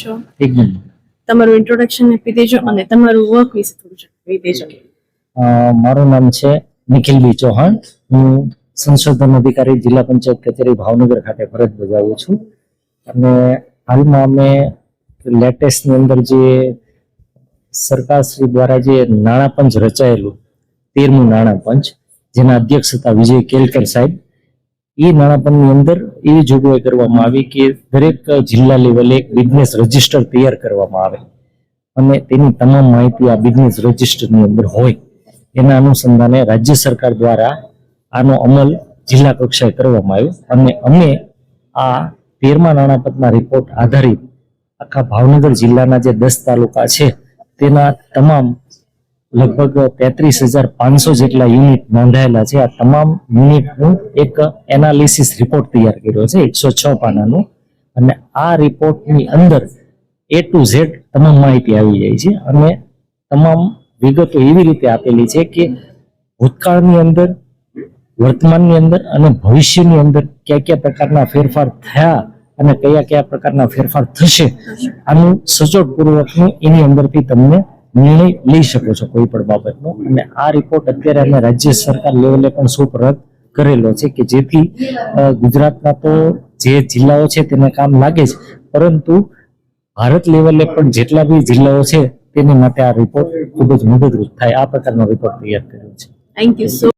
છો? એકદમ તમારું ઇન્ટ્રોડક્શન આપી દેજો અને તમારું વર્ક વિશે થોડું જણાવી દેજો. મારું નામ છે નિખિલ બી ચૌહાણ. હું સંશોધન અધિકારી જિલ્લા પંચાયત કચેરી ભાવનગર ખાતે ફરજ બજાવું છું. અને હાલમાં અમે લેટેસ્ટની અંદર જે સરકારશ્રી દ્વારા જે નાણાં પંચ રચાયેલું તેરમું નાણાં પંચ જેના અધ્યક્ષ હતા વિજય કેલકર સાહેબ. એ નાણાપણની અંદર એવી જોગવાઈ કરવામાં આવી કે દરેક જિલ્લા લેવલે એક બિઝનેસ રજિસ્ટર તૈયાર કરવામાં આવે. અને તેની તમામ માહિતી આ બિઝનેસ રજિસ્ટરની અંદર હોય. એના અનુસંધાને રાજ્ય સરકાર દ્વારા આનો અમલ જિલ્લા કક્ષાએ કરવામાં આવ્યો. અને અમે આ તેરમા નાણાપતના રિપોર્ટ આધારિત આખા ભાવનગર જિલ્લાના જે દસ તાલુકા છે, તેના તમામ લગભગ તેત્રીસ હજાર પાંચસો જેટલા યુનિટ નોંધાયેલા છે. આ તમામ યુનિટનું એક એનાલિસિસ રિપોર્ટ તૈયાર કર્યો છે, એકસો છ પાનાનું અને આ રિપોર્ટની અંદર એ ટુ ઝેડ તમામ માહિતી આવી જાય છે અને તમામ વિગતો એવી રીતે આપેલી છે કે ભૂતકાળની અંદર, વર્તમાનની અંદર અને ભવિષ્યની અંદર કયા કયા પ્રકારના ફેરફાર થયા અને કયા કયા પ્રકારના ફેરફાર થશે, આનું સચોટપૂર્વકનું એની અંદરથી તમને નિર્ણય લઈ શકો છો કોઈ પણ બાબતનો. અને આ રિપોર્ટ અત્યારે અમે રાજ્ય સરકાર લેવલે પણ સુપરત કરેલો છે કે જેથી ગુજરાતના તો જે જિલ્લાઓ છે તેને કામ લાગે જ પરંતુ ભારત લેવલે પણ જેટલા બી જિલ્લાઓ છે તેની માટે આ રિપોર્ટ ખૂબ જ મદદરૂપ થાય. આ પ્રકારનો રિપોર્ટ તૈયાર કર્યો છે. Thank you